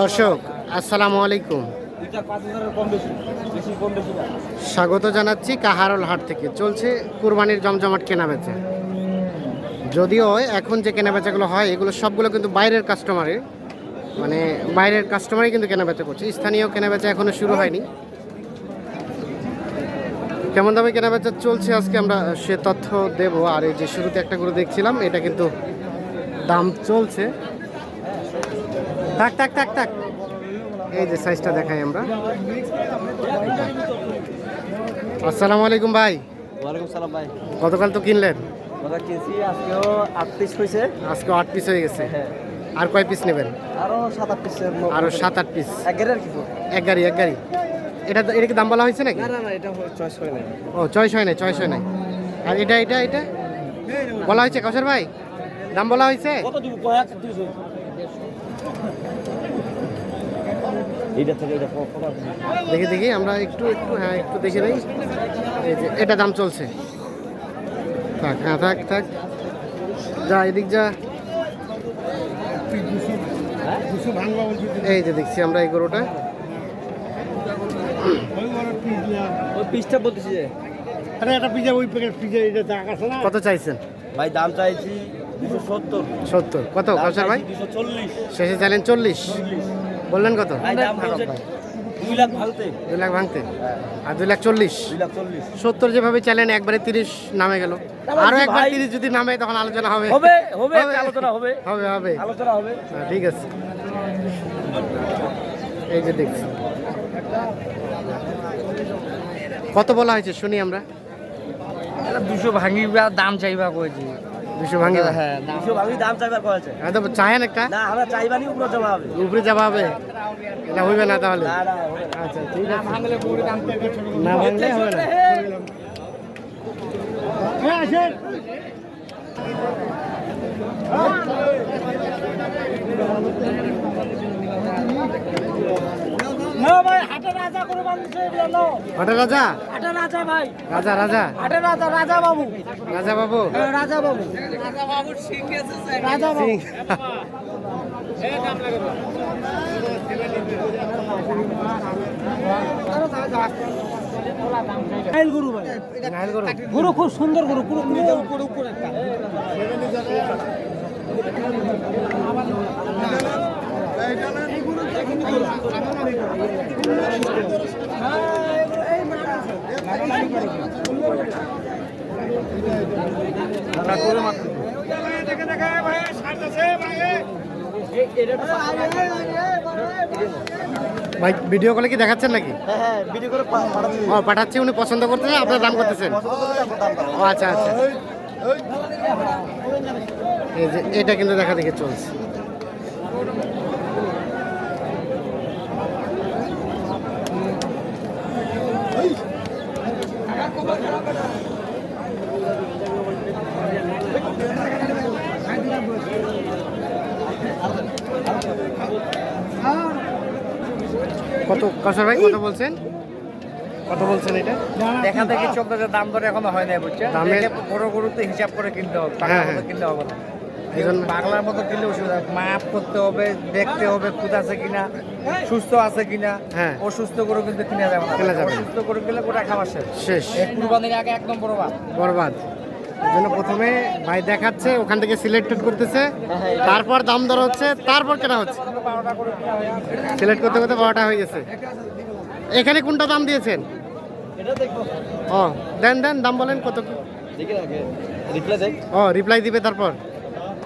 দর্শক আসসালামু আলাইকুম। স্বাগত জানাচ্ছি কাহারল হাট থেকে। চলছে কুরবানির জমজমাট কেনাবেচা। যদিও এখন যে কেনাবেচাগুলো হয় এগুলো সবগুলো কিন্তু বাইরের কাস্টমারের মানে বাইরের কাস্টমারই কিন্তু কেনাবেচা করছে। স্থানীয় কেনাবেচা এখনও শুরু হয়নি। কেমন দামে কেনাবেচা চলছে আজকে আমরা সে তথ্য দেব। আর এই যে শুরুতে একটা করে দেখছিলাম এটা কিন্তু দাম চলছে। থাক থাক থাক থাক। এই যে সাইজটা দেখাই আমরা। আসসালামু আলাইকুম ভাই। ওয়ালাইকুম সালাম ভাই। গতকাল তো কিনলেন? কিনছি আজকেও আট পিস হয়েছে। আজকে আট পিস হয়ে গেছে। হ্যাঁ। আর কয় পিস নেবেন? আরও সাত আট পিসের আরও সাত আট পিস এক গাড়ি আর এক গাড়ি এক গাড়ি। এটা এটা কি দাম বলা হয়েছে নাকি? না না না এটা চয়েস করে নাই। ও চয়েস হয় নাই চয়েস হয় নাই। আর এটা এটা এটা? বলা হয়েছে কৌশল ভাই? দাম বলা হয়েছে? কত দিব? এইটা থেকে এটা কত দেখি দেখি আমরা একটু একটু হ্যাঁ একটু দেখে নেই। এই যে এটা দাম চলছে। থাক হ্যাঁ থাক থাক। যা এদিক যা। এই যে দেখছি আমরা এই গরুটা। ওই পিসটা বলতেছি যে। আরে একটা পিজা ওই প্যাকেট পিজা এটা টাকা আছে কত চাইছেন? ভাই দাম চাইছি সত্তর। কত কৌশল ভাই? শেষে চাইলেন চল্লিশ। বললেন কত? দুই লাখ ভাঙতে। দুই লাখ ভাঙতে। আর দুই লাখ চল্লিশ। সত্তর যেভাবে চাইলেন একবারে তিরিশ নামে গেল। আরও একবার তিরিশ যদি নামে তখন আলোচনা হবে। হবে হবে আলোচনা হবে। হবে হবে। আলোচনা হবে। হ্যাঁ, ঠিক আছে। এই যে দেখছি। কত বলা হয়েছে শুনি আমরা? দুশো ভাঙিবা দাম চাইবা কইছি। দুশো ভাঙি হ্যাঁ দুশো ভাঙি দাম চাইবার করেছে হ্যাঁ তো চাহেন একটা। না আমরা চাইবানি উপরে জমা হবে। উপরে যাওয়া হবে। এটা হইবে না তাহলে। না না আচ্ছা ঠিক আছে। ভাঙলে পুরো দাম না ভাঙলে হবে না। হ্যাঁ আসেন। না ভাই হাটে রাজা এগুলো হঠাৎ রাজা হাটে রাজা ভাই রাজা রাজা হাটে রাজা রাজা বাবু রাজা বাবু হ্যাঁ, রাজা বাবু রাজা বাবু সিং। নাইল গরু ভাই নাইল গরু। গরু খুব সুন্দর গরু পুরো পুরো উপরে উপরে একটা ভাই ভিডিও কলে কি দেখাচ্ছেন নাকি? পাঠাচ্ছি, উনি পছন্দ করতেছেন আপনার দাম করতেছেন। ও আচ্ছা আচ্ছা। এটা কিন্তু দেখা দেখে চলছে। কত কসার ভাই কত বলছেন? কত বলছেন এটা? দেখা দেখি চলতেছে দাম দর এখনও হয় নাই বুঝছে দামের- দেখে গুরুত্ব গরুতে হিসাব করে কিনতে হবে হ্যাঁ, হ্যাঁ। কিনতে হবে না। বাংলার মতো কিনলে অসুবিধা মাপ করতে হবে দেখতে হবে খুদ আছে কিনা সুস্থ আছে কিনা হ্যাঁ। অসুস্থ করে কিন্তু কিনা যাবে না। কেনা যাবে না। অসুস্থ করে কিনলে গোটা খাবার শেষ। শেষ। কুরবানির আগে একদম বড় বাদ বরবাদ। এই জন্য প্রথমে ভাই দেখাচ্ছে ওখান থেকে সিলেক্টেড করতেছে। তারপর দাম দর হচ্ছে তারপর কেনা হচ্ছে। সিলেক্ট করতে করতে বারোটা হয়ে গেছে। এখানে কোনটা দাম দিয়েছেন? ও দেন দেন দাম বলেন কত কি? দেখি আগে রিপ্লাই দেখ ও রিপ্লাই দিবে তারপর।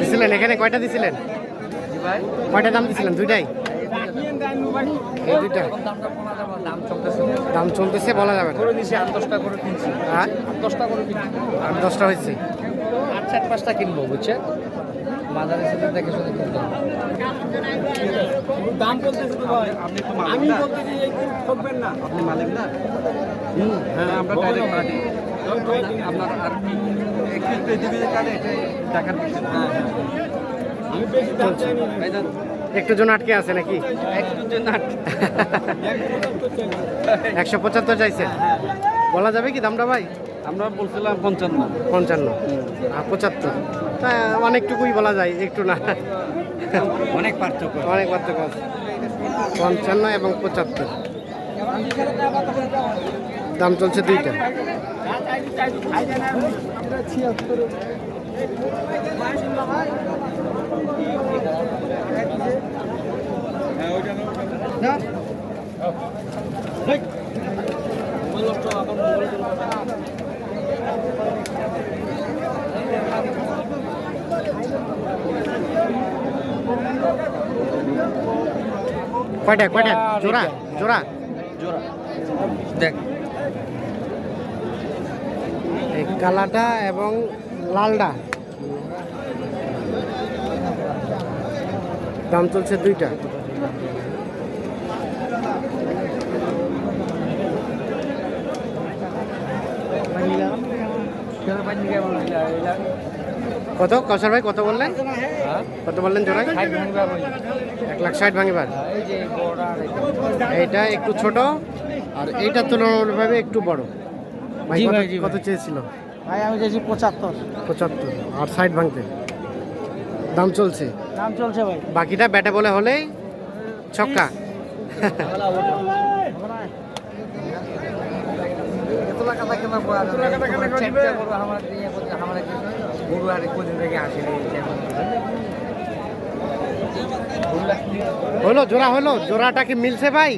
দিছিলেন? এখানে কয়টা দিছিলেন? কয়টা দাম দিছিলেন? দুইটাই? এই দুইটা। দামটা বলা যাবে না, দাম চলতেছে দাম চলতেছে বলা যাবে না। আট দশটা করে কিনছি। হ্যাঁ? আট দশটা করে আট দশটা হয়েছে। আট চার পাঁচটা কিনবো বুঝছে সাথে দেখে শুনে কিনতে দাম বলতেছে তো ভাই। আমি বলতেছি এই ঠকবেন না। আপনি মালিক না? হ্যাঁ। আমরা ডাইরেক্ট আপনার আর একটু চাইনি ভাইজান, একটু জন আটকে আছে নাকি? একশো পঁচাত্তর চাইছে। বলা যাবে কি দামটা ভাই? আমরা বলছিলাম পঞ্চান্ন। পঞ্চান্ন। আর পঁচাত্তর। তা অনেকটুকুই বলা যায় একটু না। অনেক পার্থক্য অনেক পার্থক্য আছে। পঞ্চান্ন এবং পঁচাত্তর। দাম চলছে দুইটা। কয়টা কয়টা জোড়া জোড়া দেখ এই কালাটা এবং লালটা দাম চলছে দুইটা। কত? কসার ভাই, কত বললেন? কত বললেন জোড়ায়? এক লাখ ষাট ভাঙিবার। এটা। একটু ছোট, আর এইটা তুলনামূলকভাবে একটু বড়। জি ভাই, জি কত চেয়েছিল? ভাই আমি চাইছি পঁচাত্তর। পঁচাত্তর। আর সাইড ভাঙতে? দাম চলছে? দাম চলছে ভাই। বাকিটা ব্যাটে বলে হলেই ছক্কা। হলো জোড়া হলো জোড়াটা কি মিলছে ভাই?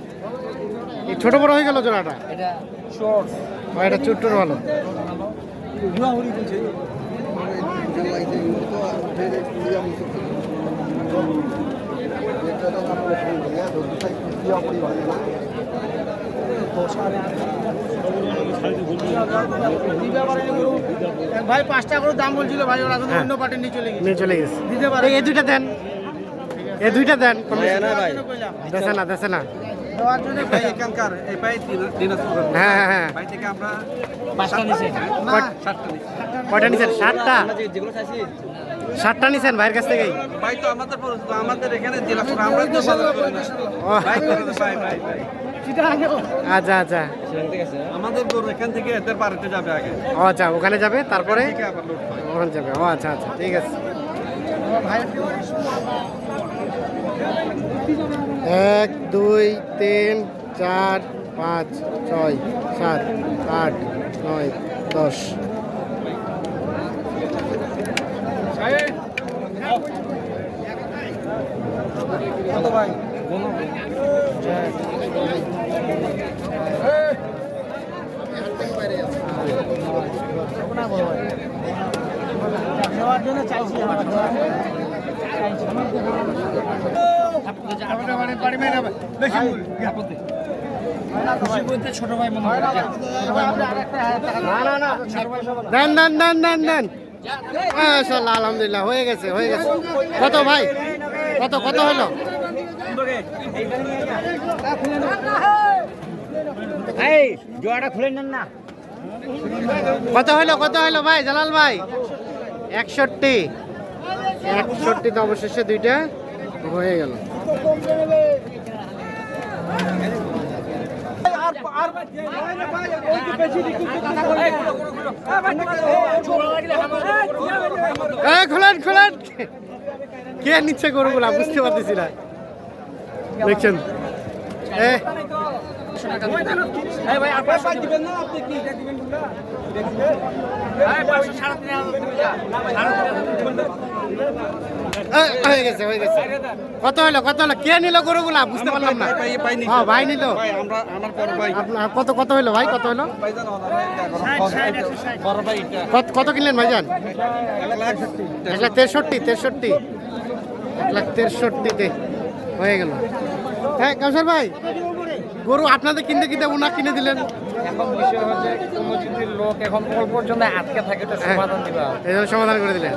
ছোট বড় হয়ে গেল জোড়াটা। এটা শর্ট এটা চুট্টুর ভালো ভাই পাঁচটা করে দাম বলছিল ভাই ওরা হ্যাঁ। অন্য পার্টি নিয়ে চলে গেছে। নিয়ে চলে গেছে। দিতে পারে। এই এই দুইটা দেন। এই দুইটা দেন। ভাই। দেশে না দেশে না। দেওয়ার জন্য ভাই এখানকার এই পাই দিনাজপুর হ্যাঁ হ্যাঁ হ্যাঁ। ভাই থেকে আমরা পাঁচটা নিছে। কয়টা নিছেন? সাতটা? যেগুলো চাইছি। সাতটা নিছেন ভাইয়ের কাছ থেকেই? ভাই তো আমাদের আমাদের এখানে দিনাজপুর আমরা তো বাজার করি না। ভাই ভাই ভাই ভাই। আচ্ছা আচ্ছা। আমাদের গরু এখান থেকে এদের বাড়িতে যাবে আগে। ও আচ্ছা ওখানে যাবে? তারপরে? থেকে ওখানে যাবে। ও আচ্ছা আচ্ছা ঠিক আছে। এক দুই তিন চার পাঁচ ছয় সাত আট নয় দশ জন্য চাইছি আমার ছোট ভাই মনে হয়। না না না দেন দেন দেন দেন দেন। মাশাআল্লাহ আলহামদুলিল্লাহ হয়ে গেছে হয়ে গেছে। কত ভাই? কত কত হলো? এই জোয়াটা খুলে নেন না। কত হলো কত হলো ভাই জালাল ভাই? একষট্টি। একষট্টি তো অবশেষে দুইটা হয়ে গেল। খোলেন খোলেন। কে নিচ্ছে গরুগুলা? বুঝতে পারতেছি না। দেখছেন? এ হয়ে গেছে হয়ে গেছে কত হলো কত হলো কে নিল গরুগুলা বুঝতে পারলাম না। হ্যাঁ ভাই নিল কত কত হলো ভাই কত হলো কত কিনলেন ভাইজান এক লাখ তেষট্টি তেষট্টি এক লাখ তেষট্টিতে হয়ে গেল হ্যাঁ কাউসার ভাই গরু আপনাদের কিনতে কিনতে ওনা কিনে দিলেন? এখন বিষয় হচ্ছে কোনো যদি লোক এখন অল্পর জন্য আটকে থাকে তো সমাধান দিবা এই জন্য সমাধান করে দিলেন।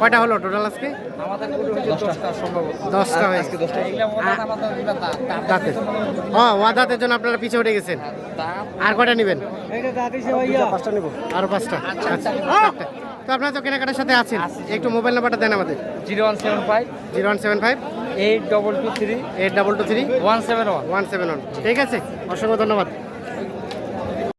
কয়টা হলো টোটাল আজকে? আমাদের গরু হচ্ছে দশটা। সম্ভবত। দশটা হয়েছে। এগুলো মনে আমাদের এগুলো দাঁত- দাঁত- দাঁতে জন্য আপনারা পিছিয়ে উঠে গেছেন। আর কয়টা নেবেন? এইটা ভাইয়া। পাঁচটা নেব। আরও পাঁচটা। আচ্ছা তো আপনারা তো কেনাকাটার সাথে আছেন। একটু মোবাইল নাম্বারটা দেন আমাদের। Zero one seven five. Zero one seven five. Eight double two three eight double two three one seven one one seven one ঠিক আছে? অসংখ্য ধন্যবাদ।